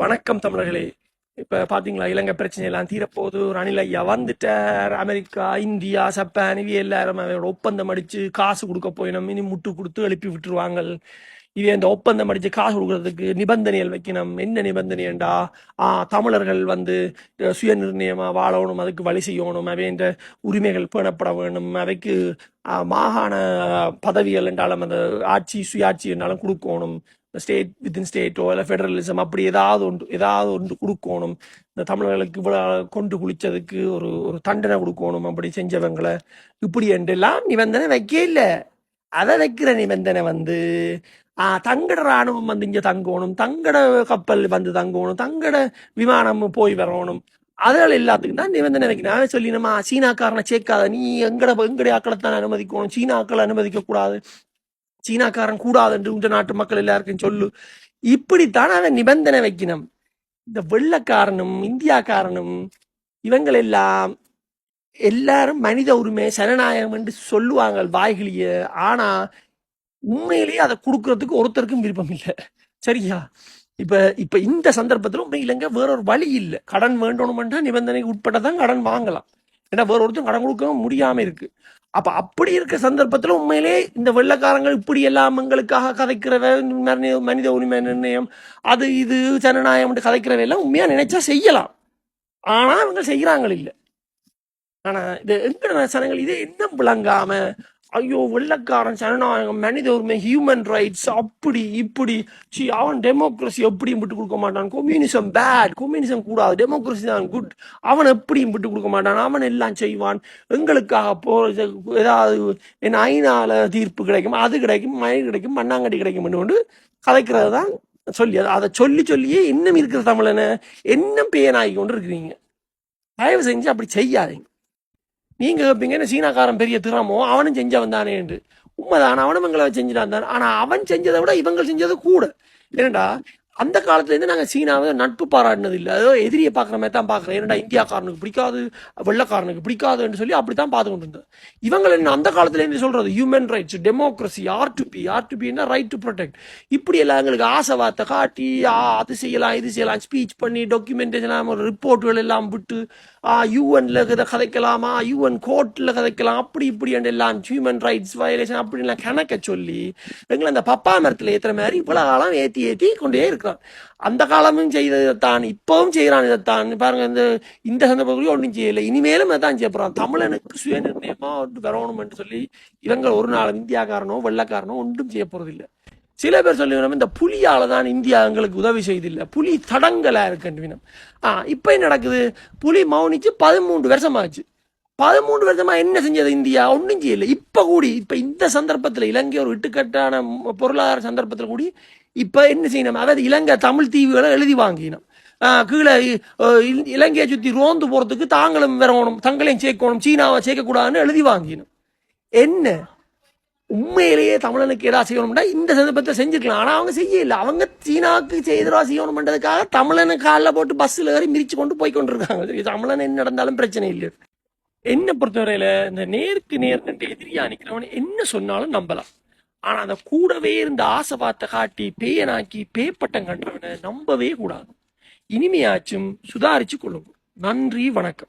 வணக்கம் தமிழர்களே. இப்போ பார்த்தீங்களா இலங்கை பிரச்சனை எல்லாம் தீரப்போகுது. ரணில் ஐயா வந்துட்டார் அமெரிக்கா இந்தியா ஜப்பான் இவ எல்லாரும் அவரோட ஒப்பந்தம் அடிச்சு காசு கொடுக்க போயினோம் இனி முட்டு கொடுத்து எழுப்பி விட்டுருவாங்க இது இந்த ஒப்பந்தம் அடிச்சு காசு கொடுக்கறதுக்கு நிபந்தனைகள் வைக்கணும். என்ன நிபந்தனைண்டா ஆ தமிழர்கள் வந்து சுய நிர்ணயமாக வாழணும் அதுக்கு வழி செய்யணும் அவைன்ற உரிமைகள் பேணப்பட வேணும் அவைக்கு மாகாண பதவிகள் என்றாலும் அந்த ஆட்சி சுயாட்சி என்றாலும் கொடுக்கணும். ஸ்டேட் வித்தின் ஸ்டேட்டோ இல்லை ஃபெடரலிசம் அப்படி ஏதாவது ஒன்று ஏதாவது ஒன்று கொடுக்கணும். இந்த தமிழர்களுக்கு இவ்வளவு கொண்டு குளிச்சதுக்கு ஒரு ஒரு தண்டனை கொடுக்கணும் அப்படி செஞ்சவங்களை. இப்படி என்றெல்லாம் நிபந்தனை வைக்க இல்லை. அதை வைக்கிற நிபந்தனை வந்து தங்கட ராணுவம் வந்து இங்க தங்கணும் தங்கட கப்பல் வந்து தங்கணும் தங்கட விமானம் போய் வரணும். அதுகள் எல்லாத்துக்கும் தான் நிபந்தனை வைக்கணும். அவன் சொல்லி நம்ம சீனாக்காரனை சேர்க்காத. நீ எங்கட எங்கடைய ஆக்களத்தான் அனுமதிக்கணும் சீனாக்களை அனுமதிக்க கூடாது சீனாக்காரன் கூடாது என்று உண்ட நாட்டு மக்கள் எல்லாருக்கும் சொல்லு. இப்படித்தான் அவன் நிபந்தனை வைக்கணும். இந்த வெள்ளக்காரனும் இந்தியாக்காரனும் இவங்கள் எல்லாம் எல்லாரும் மனித உரிமை சனநாயகம் என்று சொல்லுவாங்க வாய்கிளிய. ஆனா உண்மையிலேயே அதை கொடுக்கறதுக்கு ஒருத்தருக்கும் விருப்பம் இல்லை. சரியா? இப்ப இப்ப இந்த சந்தர்ப்பத்தில் உண்மை இலங்கை வேற ஒரு வழி இல்லை. கடன் வேண்டணும்ன்றா நிபந்தனைக்கு உட்பட்டதான் கடன் வாங்கலாம். ஏன்னா வேற ஒருத்தரும் கடன் கொடுக்கவும் முடியாம இருக்கு. அப்ப அப்படி இருக்க சந்தர்ப்பத்துல உண்மையிலே இந்த வெள்ளக்காரங்கள் இப்படி எல்லாம் எங்களுக்காக கதைக்கிறவ மனித மனித உரிமை நிர்ணயம் அது இது ஜனநாயகம் கதைக்கிறவ எல்லாம் உண்மையா நினைச்சா செய்யலாம். ஆனா அவங்க செய்யறாங்க இல்ல. ஆனா இது எங்கட சனங்கள் இது இன்னும் விளங்காம ஐயோ வெள்ளக்காரன் ஜனநாயகம் மனித உரிமை ஹியூமன் ரைட்ஸ் அப்படி இப்படி. சி அவன் டெமோக்ரஸி எப்படியும் விட்டு கொடுக்க மாட்டான். கம்யூனிசம் பேட் கம்யூனிசம் கூடாது. டெமோக்ரஸி தான் குட் அவன் எப்படியும் விட்டு கொடுக்க மாட்டான். அவன் எல்லாம் செய்வான். எங்களுக்காக போ ஏதாவது என் ஐநால தீர்ப்பு கிடைக்கும் அது கிடைக்கும் மழை கிடைக்கும் மண்ணாங்கட்டி கிடைக்கும் கொண்டு கதைக்கிறது தான் சொல்லி அதை- அதை சொல்லி சொல்லியே இன்னும் இருக்கிற தமிழனை இன்னும் பேனாகி கொண்டு இருக்கிறீங்க. தயவு செஞ்சு அப்படி செய்யாதீங்க. நீங்க கேட்பீங்க என்ன சீனாக்காரன் பெரிய திறமோ அவனும் செஞ்சவன் தானே என்று. உண்மைதான் அவனும் எங்களை செஞ்சுட்டு வந்தான் ஆனா அவன் செஞ்சதை விட இவங்க செஞ்சது கூட. ஏனண்டா அந்த காலத்துலேருந்து நாங்கள் சீனாவை நட்பு பாராட்டினது இல்லை அதோ எதிரியை பார்க்குற மாதிரி தான் பார்க்குறோம். ஏன்னா இந்தியாக்காரனுக்கு பிடிக்காது வெள்ளக்காரனுக்கு பிடிக்காதுன்னு சொல்லி அப்படித்தான் பார்த்து கொண்டு இருந்தோம். இவங்களை என்ன அந்த காலத்துலேருந்து சொல்கிறது human rights democracy are to be are to பின்னா ரைட் டு ப்ரொடெக்ட் இப்படி எல்லாம் எங்களுக்கு ஆசை வார்த்தை காட்டி ஆ, அது செய்யலாம் இது செய்யலாம். ஸ்பீச் பண்ணி டாக்குமெண்டேஷன் ஒரு ரிப்போர்ட்டுகள் எல்லாம் விட்டு யூஎனில் இதை கதைக்கலாமா? யூஎன் கோர்ட்டில் கதைக்கலாம்? அப்படி இப்படி என்று எல்லாம் ஹியூமன் ரைட்ஸ் வயலேஷன் அப்படின்லாம் கணக்க சொல்லி எங்களை அந்த பப்பா மரத்தில் ஏற்றுற மாதிரி இவ்வளோ காலம் ஏற்றி ஏற்றி கொண்டே இருக்கிறான். அந்த காலமும் செய்ததைத்தான் இப்பவும் செய்கிறான் இதைத்தான். பாருங்க இந்த இந்த சந்தர்ப்பத்திலையும் ஒன்றும் செய்யலை. இனிமேலும் அதான் செய்ய தமிழனுக்கு சுயநிர்ணயமா ஒன்று வரணும் என்று சொல்லி இவங்க ஒரு நாள் இந்தியாக்காரனோ வெள்ளக்காரனோ ஒன்றும் செய்ய போறதில்லை. சில பேர் சொல்லுவினம் இந்த புலியால தான் இந்தியா எங்களுக்கு உதவி செய்தில்லை. புலி தடங்கலா இருக்குன்னு ஆ இப்போ என்ன நடக்குது? புலி மௌனிச்சு பதிமூன்று வருஷமாச்சு. பதிமூன்று வருஷமா என்ன செஞ்சது இந்தியா? ஒன்றும் செய்யலை. இப்ப கூடி இப்ப இந்த சந்தர்ப்பத்தில் இலங்கை ஒரு இட்டுக்கட்டான பொருளாதார சந்தர்ப்பத்தில் கூடி இப்ப என்ன செய்யணும்? அதாவது இலங்கை தமிழ் தீவுகளை எழுதி வாங்கினோம். கீழே இல்- இலங்கையை சுற்றி ரோந்து போகிறதுக்கு தாங்களும் வரணும் தங்களையும் சேர்க்கணும் சீனாவை சேர்க்கக்கூடாதுன்னு எழுதி வாங்கினோம். என்ன? உண்மையிலேயே தமிழனுக்கு ஏதாவது செய்யணும்னா இந்த சந்தர்ப்பத்தை செஞ்சுக்கலாம் ஆனால் அவங்க செய்யல. அவங்க சீனாவுக்கு செய்தரா செய்யணும்ன்றதுக்காக தமிழனை காலில் போட்டு பஸ்ஸில் ஏறி மிரிச்சு கொண்டு போய் கொண்டிருக்காங்க. சரி, தமிழன் என்ன நடந்தாலும் பிரச்சனை இல்லை என்னை பொறுத்தவரையில இந்த நேருக்கு நேர் நின்று எதிரியா நிக்கிறவன் என்ன சொன்னாலும் நம்பலாம். ஆனா அந்த கூடவே இருந்த ஆசை வார்த்தை காட்டி பேயனாக்கி பேப்பட்டம் கண்டவனை நம்பவே கூடாது. இனிமையாச்சும் சுதாரிச்சு கொள்ளுங்க நன்றி வணக்கம்.